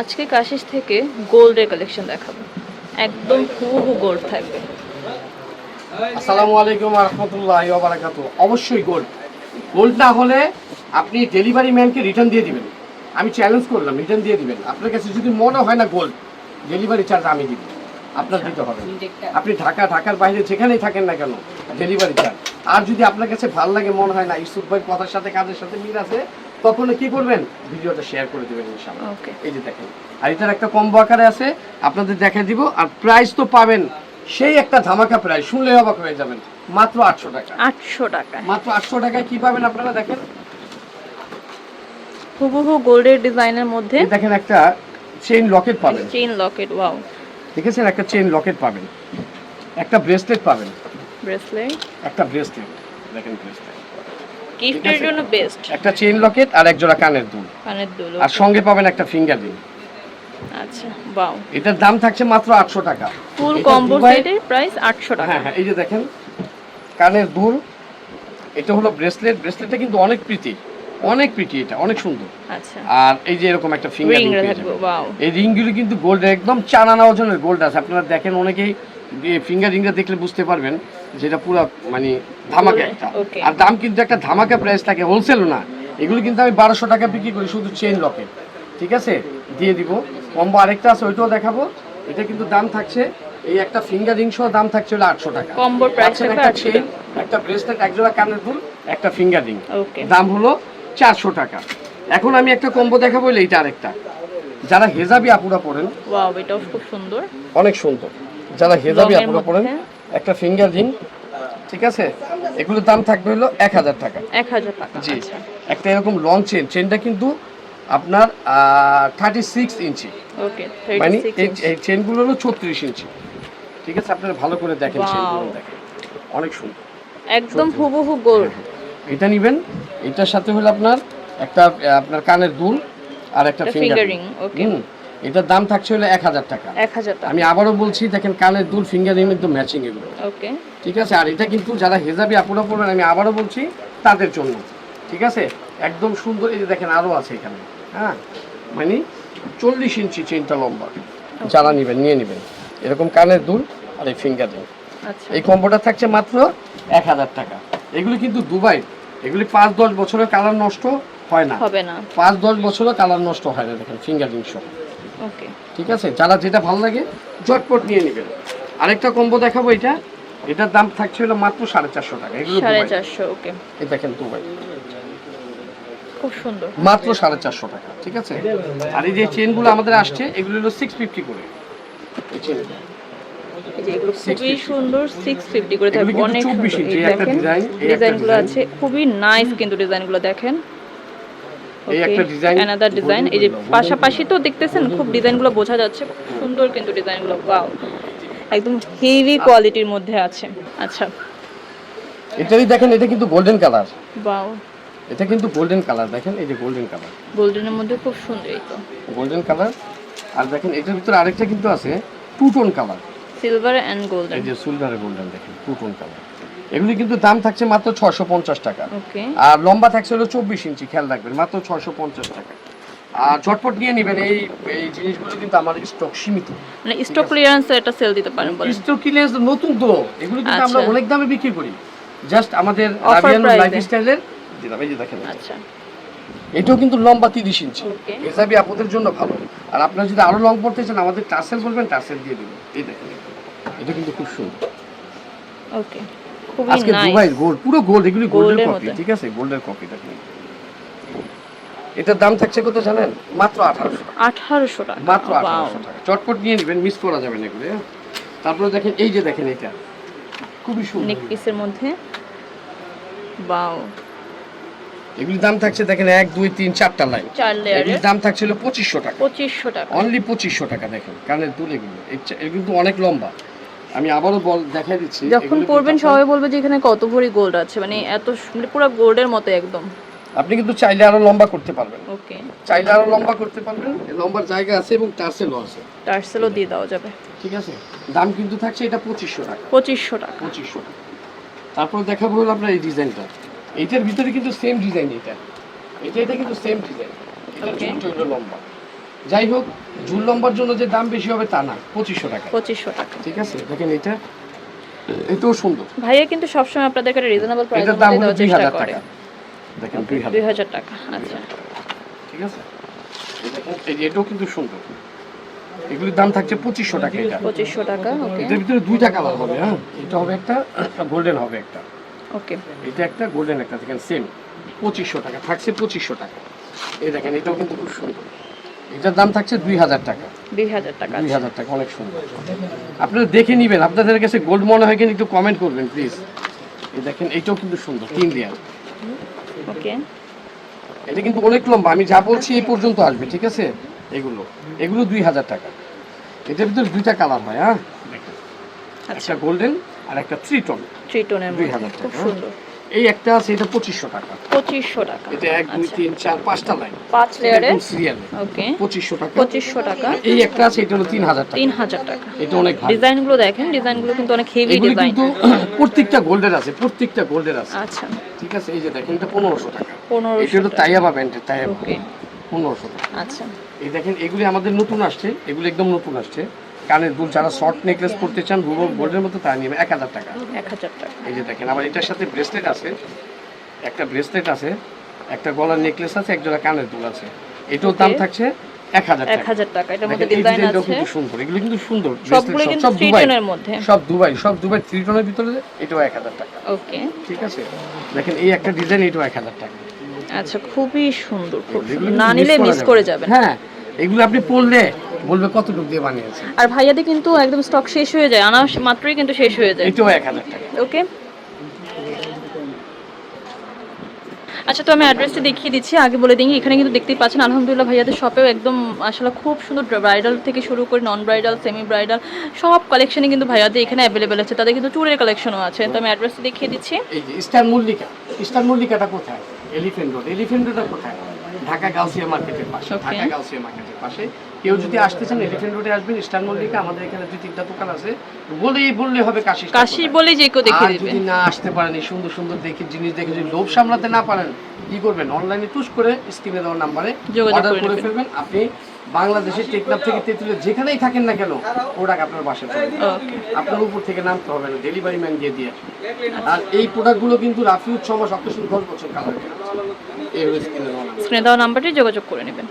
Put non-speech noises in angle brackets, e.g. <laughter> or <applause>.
আজকে কাশিস থেকে গোল্ডের কালেকশন দেখাবো। একদম হুবহু গোল্ড থাকবে। আসসালামু আলাইকুম রহমতুল্লাহ বারাকাতু অবশ্যই গোল্ড। গোল্ড না হলে আপনি ডেলিভারি ম্যানকে রিটার্ন দিয়ে দিবেন। আমি চ্যালেঞ্জ করলাম, রিটার্ন দিয়ে দিবেন। আপনার কাছে যদি মনে হয় না গোল্ড, ডেলিভারি চার্জ আমি দিব। আপনার দিতে হবে। আপনি ঢাকা, ঢাকার বাইরে যেখানেই থাকেন না কেন, ডেলিভারি চার্জ। আর যদি আপনার কাছে ভালো লাগে, মনে হয় না ইউসুফ ভাই কথার সাথে, কাজের সাথে মিল আছে তখন কি করবেন? ভিডিওটা শেয়ার করে দেবেন ইনশাআল্লাহ। এই যে দেখেন আর এটার একটা কম্বো আকারে আছে আপনাদের দেখা দিব আর প্রাইস তো পাবেন সেই একটা ধামাকা প্রাইস শুনলে অবাক হয়ে যাবেন মাত্র আটশো টাকা। আটশো টাকা। মাত্র আটশো টাকায় কি পাবেন আপনারা দেখেন? হুবহু গোল্ডের ডিজাইনের মধ্যে। দেখেন একটা চেইন লকেট পাবেন। চেইন লকেট ওয়াও দেখেছেন? একটা চেইন লকেট পাবেন। একটা ব্রেসলেট পাবেন। ব্রেসলেট একটা ব্রেসলেট দেখেন ব্রেসলেট গিফটের জন্য বেস্ট একটা চেইন লকেট আর এক জোড়া কানের দুল। কানের দুল আর সঙ্গে পাবেন একটা ফিঙ্গার রিং আচ্ছা ওয়াও এটার দাম থাকছে মাত্র আটশো টাকা। ফুল কম্বো সেটের প্রাইস আটশো টাকা। হ্যাঁ হ্যাঁ এই যে দেখেন কানের দুল এটা হলো ব্রেসলেট ব্রেসলেটটা কিন্তু অনেক প্রীতি অনেক প্রীতি এটা অনেক সুন্দর। আচ্ছা। আর এই যে এরকম একটা ফিঙ্গার রিং এই রিংগুলি কিন্তু গোল্ড একদম চানা নেওয়ার জন্য গোল্ড আছে। আপনারা দেখেন অনেকেই ফিঙ্গার রিংটা দেখলে বুঝতে পারবেন। যেটা পুরো মানে ধামাকা একটা। আর দাম কিন্তু একটা ধামাকা প্রাইস থাকে হোলসেল না। এগুলো কিন্তু আমি বারোশো টাকা বিক্রি করি শুধু চেন লকেট ঠিক আছে? দিয়ে দিব। কম্বো আরেকটা আছে ওইটাও দেখাবো। এটা কিন্তু দাম থাকছে এই একটা ফিঙ্গার রিং সহ দাম থাকছে হলো আটশো টাকা। কম্বোর প্রাইস একটা চেন একটা ব্রেসলেট এক জোড়া কানের দুল একটা ফিঙ্গার রিং দাম হলো চারশো টাকা। এখন আমি একটা কম্বো দেখাবো এইটা আরেকটা। যারা হেজাবি আপুরা পড়েন ওয়াও এটাও খুব সুন্দর। অনেক সুন্দর। যারা হেজাবি আপুরা পড়েন। একটা ফিঙ্গার রিং ঠিক আছে? এগুলোর দাম থাকবে হলো এক হাজার টাকা। এক হাজার টাকা জি। আচ্ছা। একটা এরকম লং চেন চেনটা কিন্তু আপনার থার্টি সিক্স ইঞ্চি ওকে মানে এই- চেনগুলো হলো ছত্রিশ ইঞ্চি ঠিক আছে? আপনারা ভালো করে দেখেন. চেনগুলো দেখেন। অনেক সুন্দর। একদম হুবহু গোল্ড এটা নেবেন। এটার সাথে হলো আপনার একটা আপনার কানের দুল আর একটা ফিঙ্গার রিং okay. এটার দাম থাকছে হলো এক হাজার টাকা। এক হাজার টাকা। আমি আবারও বলছি দেখেন কানের দুল ফিঙ্গার রিং একদম ম্যাচিং এগুলো। ওকে। ঠিক আছে? আর এটা কিন্তু যারা হেজাবি আপুরা পড়বেন আমি আবারও বলছি তাদের জন্য। ঠিক আছে? একদম সুন্দর এই যে দেখেন আরও আছে এখানে। হ্যাঁ? মানে চল্লিশ ইঞ্চি চেনটা লম্বা। যারা নেবেন নিয়ে নেবেন। এরকম কানের দুল আর এই ফিঙ্গার রিং আচ্ছা। এই কম্বোটা থাকছে মাত্র এক হাজার টাকা। এগুলি কিন্তু দুবাই। এগুলি পাঁচ দশ বছরের কালার নষ্ট হয় না। হবে না। পাঁচ দশ বছরও কালার নষ্ট হয় না দেখেন ফিঙ্গার রিং সহ। ওকে ঠিক আছে? যারা যেটা ভালো লাগে ঝটপট নিয়ে নেবেন। আরেকটা কম্বো দেখাবো এটা। এটার দাম থাকছে হলো মাত্র সাড়ে চারশো টাকা। এগুলো সাড়ে চারশো ওকে এই দেখেন দুবাই। খুব সুন্দর। মাত্র সাড়ে চারশো টাকা ঠিক আছে? আর এই যে চেনগুলো আমাদের আসছে এগুলো হলো সিক্স ফিফটি করে। খুবই সুন্দর সিক্স ফিফটি করে থাকবে এগুলো কিন্তু অনেক 24 সুন্দর। ইঞ্চি, এই এই একটা দেখেন design, এই একটা ডিজাইনগুলো আছে খুবই নাইস কিন্তু ডিজাইনগুলো দেখেন। এই একটা design, অ্যানাদার ডিজাইন এই যে পাশাপাশি তো দেখতেছেন খুব ডিজাইনগুলো বোঝা যাচ্ছে সুন্দর কিন্তু ডিজাইনগুলো ওয়াও একদম হেভি কোয়ালিটির মধ্যে আছে। আচ্ছা। এটারই দেখেন এটা কিন্তু গোল্ডেন কালার ওয়াও এটা কিন্তু গোল্ডেন কালার দেখেন এই যে গোল্ডেন কালার গোল্ডেনের মধ্যে খুব সুন্দর এই তো। গোল্ডেন কালার আর দেখেন এটার ভিতরে আরেকটা কিন্তু আছে two tone colour silver and golden এই যে সিলভারে গোল্ডেন দেখেন টু টোন কালার এগুলি কিন্তু দাম থাকছে মাত্র ছশো পঞ্চাশ টাকা। আর লম্বা থাকছে হলো চব্বিশ ইঞ্চি খেয়াল রাখবেন মাত্র ছশো পঞ্চাশ টাকা। আর ঝটপট নিয়ে নেবেন এই এই জিনিসগুলো কিন্তু আমার স্টক সীমিত। মানে স্টক ক্লিয়ারেন্স এটা সেল দিতে পারেন স্টক ক্লিয়ারেন্স নতুন তো এগুলো কিন্তু আমরা আচ্ছা। অনেক দামে বিক্রি করি। জাস্ট আমাদের রাবিয়ান লাইফস্টাইলের দিলাম এই যে দেখেন আচ্ছা। এটাও কিন্তু লম্বা তিরিশ ইঞ্চি. হিসাবে আপনাদের জন্য ভালো। আর আপনারা যদি আরও লং পড়তে চান আমাদের টার্সেল বলবেন টার্সেল দিয়ে দেবো এই দেখেন এটা কিন্তু খুব সুন্দর। ওকে। খুবই আজকে দুবাই গোল্ড পুরো গোল্ড এগুলি গোল্ডের কপি ঠিক আছে? গোল্ডের কপি দেখেন এটার দাম থাকছে কত জানেন? মাত্র আঠারোশো আঠারোশো টাকা। মাত্র আঠারোশো টাকা। চটপট নিয়ে নেবেন মিস করা যাবে না এগুলো হ্যাঁ? তারপরে দেখেন এই যে দেখেন এটা। খুবই সুন্দর। নেক পিসের মধ্যে। বাও এগুলির দাম থাকছে দেখেন এক দুই তিন চারটা লাইন চার লেয়ারের দাম থাকছিল পঁচিশশো টাকা। পঁচিশশো টাকা। অনলি পঁচিশশো টাকা দেখেন কানের দুল এগুলো। এগুলো কিন্তু অনেক লম্বা। আমি আবারও বল দেখাই দিচ্ছি যখন আপনার- সবাই বলবে যে এখানে কত ভরি গোল্ড আছে। মানে এত মানে পুরো গোল্ডের মতো একদম। আপনি কিন্তু চাইলে আরও লম্বা করতে পারবেন। ওকে। চাইলে আরও লম্বা করতে পারবেন। লম্বার জায়গা আছে এবং টার্সেলও আছে। টার্সেলও দিয়ে দেওয়া যাবে। ঠিক আছে? দাম কিন্তু থাকছে এটা পঁচিশশো টাকা। পঁচিশশো টাকা। পঁচিশশো টাকা। তারপর দেখাবো হলো আপনার এই ডিজাইনটা। এইটার ভিতরে কিন্তু সেম ডিজাইন এটা। এটা এটা কিন্তু সেম ডিজাইন এটা. ছোট লম্বা। যাই হোক ঝুল লম্বার জন্য যে দাম বেশি হবে তা না পঁচিশশো টাকা। পঁচিশশো টাকা। ঠিক আছে? দেখেন এটা এটাও সুন্দর। ভাইয়া কিন্তু সবসময় আপনাদেরকে রিজনেবল প্রাইসের এটার দাম হলো দুই চেষ্টা হাজার করে। টাকা দেখেন দুই হাজার। টাকা আচ্ছা। ঠিক আছে? এটাও কিন্তু সুন্দর। এগুলির দাম থাকছে পঁচিশশো টাকা এটা। পঁচিশশো টাকা ওকে। এটার ভিতরে দুইটা কালার হবে হ্যাঁ? এটা হবে একটা গোল্ডেন হবে একটা। ওকে। এটা একটা গোল্ডেন একটা দেখেন সেম পঁচিশশো টাকা থাকছে পঁচিশশো টাকা। এই দেখেন এটাও কিন্তু খুব সুন্দর। এটার দাম থাকছে দুই হাজার টাকা। দুই হাজার টাকা দুই হাজার টাকা অনেক সুন্দর। আপনারা দেখে নেবেন আপনাদের কাছে গোল্ড মনে হয় কিনা একটু কমেন্ট করবেন প্লিজ এই দেখেন এইটাও কিন্তু সুন্দর তিন লেয়ার ওকে। এটা কিন্তু অনেক লম্বা আমি যা বলছি এই পর্যন্ত আসবে ঠিক আছে? এগুলো এগুলো দুই হাজার টাকা। এটার ভিতরে দুইটা কালার হয় হ্যাঁ? আচ্ছা। একটা গোল্ডেন আর একটা থ্রি টোন থ্রি টোনের দুই হাজার খুব টাকা। সুন্দর। এই একটা আছে এটা পঁচিশশো টাকা। পঁচিশশো টাকা। এটা এক দুই আচ্ছা। তিন চার পাঁচটা লাইন পাঁচ লেয়ারে সিরিয়ালে ওকে পঁচিশশো টাকা। পঁচিশশো টাকা। এই একটা আছে এটা হলো তিন হাজার টাকা। তিন হাজার টাকা। এটা অনেক ভালো। ডিজাইনগুলো দেখেন ডিজাইনগুলো কিন্তু অনেক হেভি ডিজাইন কিন্তু <clears throat> প্রত্যেকটা গোল্ডের আছে প্রত্যেকটা গোল্ডের আছে। আচ্ছা। ঠিক আছে এই যে দেখেন এটা পনেরোশো টাকা। এটা পনেরোশো হলো তাইয়াবা ব্যান্ডের তাইয়াবা ওকে পনেরোশো টাকা। আচ্ছা। এই দেখেন এগুলি আমাদের নতুন আসছে এগুলি একদম নতুন আসছে। কানের দুল যারা শর্ট নেকলেস পড়তে চান রুবো গোল্ডের মতো তারা নিবে এক হাজার টাকা। এক হাজার টাকা। এই যে দেখেন আবার এটার সাথে ব্রেসলেট আছে। একটা ব্রেসলেট আছে একটা গলার নেকলেস আছে এক জোড়া কানের দুল আছে। এটাও দাম থাকছে এক হাজার এক টাকা হাজার টাকা এটার মধ্যে ডিজাইন আছে। কিন্তু সুন্দর এগুলো কিন্তু সুন্দর। সবগুলো কিন্তু সব থ্রি দুবাই টোনের মধ্যে। সব দুবাই সব দুবাই থ্রি টোনের ভিতরে এটাও এক হাজার টাকা। ওকে ঠিক আছে? দেখেন এই একটা ডিজাইন এটাও এক হাজার টাকা। আচ্ছা খুবই সুন্দর খুব না নিলে মিস করে। যাবেন। হ্যাঁ এগুলো আপনি পড়লে বলবে কতটুকু দিয়ে বানিয়েছে আর ভাইয়াদের কিন্তু একদম স্টক শেষ হয়ে যায় আনা মাত্রই কিন্তু শেষ হয়ে যায়। এটাও এক হাজার টাকা। ওকে। আচ্ছা তো আমি অ্যাড্রেসটি দেখিয়ে দিচ্ছি আগে বলে দিই এখানে কিন্তু দেখতেই পাচ্ছেন আলহামদুলিল্লাহ ভাইয়াদের শপেও একদম আসলে খুব সুন্দর ব্রাইডাল থেকে শুরু করে নন ব্রাইডাল সেমি ব্রাইডাল সব কালেকশনই কিন্তু ভাইয়াদের এখানে অ্যাভেলেবেল আছে তাদের কিন্তু চুড়ের কালেকশনও আছে। তো আমি অ্যাড্রেসটি দেখিয়ে দিচ্ছি। এই যে স্টার মল্লিকা স্টার মল্লিকাটা কোথায়? এলিফেন্ট রোড এলিফেন্ট রোডটা কোথায়? ঢাকা গাউসিয়া মার্কেটের পাশে ঢাকা গাউসিয়া মার্কেটের পাশে। কেউ যদি আসতে চান এলিফেন্ট রোডে আসবেন স্টার মল্লিকা আমাদের এখানে দুই তিনটা দোকান আছে। বলেই বললে হবে কাশি কাশি বলে যে কেউ দেখে দিবেন। যদি না আসতে পারেন এই সুন্দর সুন্দর দেখে জিনিস দেখে যদি লোভ সামলাতে না পারেন কি করবেন? অনলাইনে টুস করে স্ক্রিনে দেওয়ার নাম্বারে যোগাযোগ অর্ডার করে ফেলবেন। আপনি বাংলাদেশের টেকনাফ থেকে তেঁতুলের যেখানেই থাকেন না কেন প্রোডাক্ট আপনার বাসায় চলে আপনার উপর থেকে নামতে হবে না ডেলিভারি ম্যান দিয়ে দিয়ে। আর এই প্রোডাক্টগুলো কিন্তু রাফিউজ ছ মাস অক্টোবর দশ বছর কালার। এই স্ক্রিনে দেওয়া নাম্বারটি যোগাযোগ করে নেবেন।